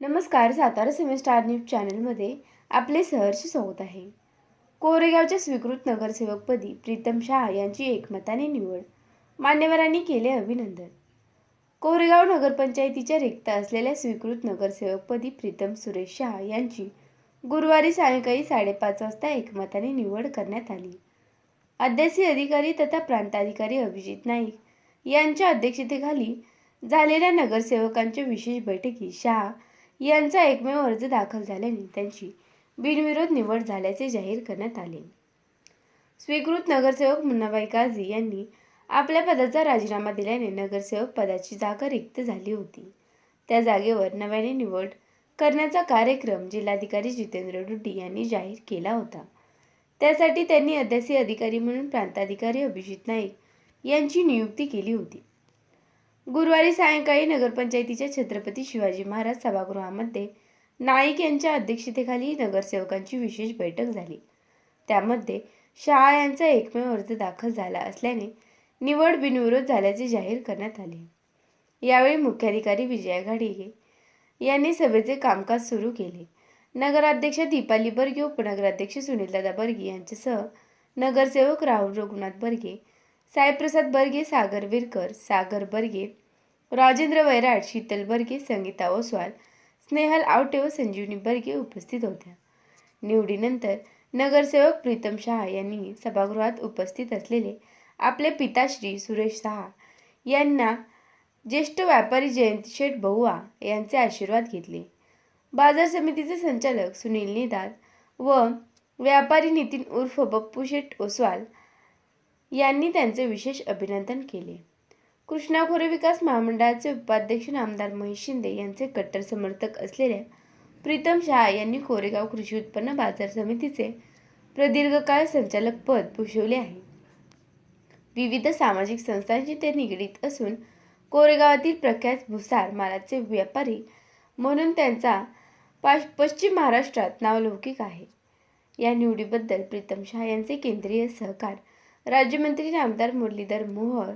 नमस्कार Satara semester news चॅनलमध्ये आपले सहर्ष स्वागत आहे. कोरेगावच्या स्वीकृत नगरसेवकपदी प्रीतम शहा यांची एकमताने निवड मान्यवरांनी केले अभिनंदन. कोरेगाव नगरपंचायतीच्या रिक्त असलेल्या स्वीकृत नगरसेवकपदी प्रीतम सुरेश शहा यांची गुरुवारी सायंकाळी साडेपाच वाजता एकमताने निवड करण्यात आली. अध्यासी अधिकारी तथा प्रांताधिकारी अभिजित नाईक यांच्या अध्यक्षतेखाली झालेल्या नगरसेवकांच्या विशेष बैठकीत शहा यांचा एकमेव अर्ज दाखल झाल्याने त्यांची बिनविरोध निवड झाल्याचे जाहीर करण्यात आले. स्वीकृत नगरसेवक मुन्नाबाई काझी यांनी आपल्या पदाचा राजीनामा दिल्याने नगरसेवक पदाची जागा रिक्त झाली होती. त्या जागेवर नव्याने निवड करण्याचा कार्यक्रम जिल्हाधिकारी जितेंद्र डुड्डी यांनी जाहीर केला होता. त्यासाठी त्यांनी अध्यासी अधिकारी म्हणून प्रांताधिकारी अभिजित नाईक यांची नियुक्ती केली होती. गुरुवारी सायंकाळी नगरपंचायतीच्या छत्रपती शिवाजी महाराज सभागृहामध्ये नाईक यांच्या अध्यक्षतेखाली नगरसेवकांची विशेष बैठक झाली. त्यामध्ये शहा यांचा एकमेव अर्ज दाखल झाला असल्याने निवड बिनविरोध झाल्याचे जाहीर करण्यात आले. यावेळी मुख्याधिकारी विजया घाडिगे यांनी सभेचे कामकाज सुरू केले. नगराध्यक्ष दीपाली बर्गे उपनगराध्यक्ष सुनीलदादा बर्गे यांच्यासह नगरसेवक राहुल रघुनाथ बर्गे साईप्रसाद बर्गे सागर विरकर सागर बर्गे राजेंद्र वैराट शीतल बर्गे संगीता ओसवाल स्नेहल आवटे व संजीवनी बर्गे उपस्थित होत्या. निवडीनंतर नगरसेवक प्रीतम शहा यांनी सभागृहात उपस्थित असलेले आपले पिताश्री सुरेश शहा यांना ज्येष्ठ व्यापारी जयंत शेठ बहुआ यांचे आशीर्वाद घेतले. बाजार समितीचे संचालक सुनील निदाद व व्यापारी नितीन उर्फ बप्पू शेठ ओसवाल यांनी त्यांचे विशेष अभिनंदन केले. कृष्णा खोरे विकास महामंडळाचे उपाध्यक्ष नामदार महेश शिंदे यांचे कट्टर समर्थक असलेल्या प्रीतम शहा यांनी कोरेगाव कृषी उत्पन्न बाजार समितीचे प्रदीर्घकाळ संचालक पद भूषवले आहे. विविध सामाजिक संस्थांशी ते निगडीत असून कोरेगावातील प्रख्यात भुसार मालाचे व्यापारी म्हणून त्यांचा पाश पश्चिम महाराष्ट्रात नावलौकिक आहे. या निवडीबद्दल प्रीतम शहा यांचे केंद्रीय सहकार राज्यमंत्री नामदार मुरलीधर मोहोळ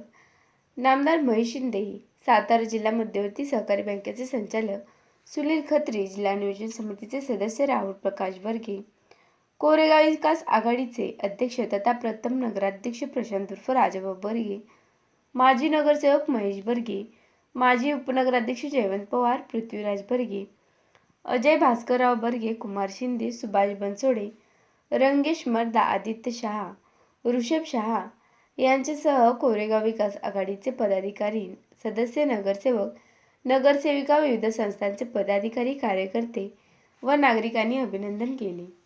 नामदार महेश शिंदे सातारा जिल्हा मध्यवर्ती सहकारी बँकेचे संचालक सुनील खत्री जिल्हा नियोजन समितीचे सदस्य राहुल प्रकाश वर्गे कोरेगाव विकास आघाडीचे अध्यक्ष तथा प्रथम नगराध्यक्ष प्रशांत उर्फ राजाभाऊ बर्गे माजी नगरसेवक महेश बर्गे माजी उपनगराध्यक्ष जयवंत पवार पृथ्वीराज बर्गे अजय भास्करराव बर्गे कुमार शिंदे सुभाष बनसोडे रंगेश मर्दा आदित्य शहा ऋषभ शहा यांच्यासह कोरेगाव विकास आघाडीचे पदाधिकारी सदस्य नगरसेवक नगरसेविका विविध संस्थांचे पदाधिकारी कार्यकर्ते व नागरिकांनी अभिनंदन केले.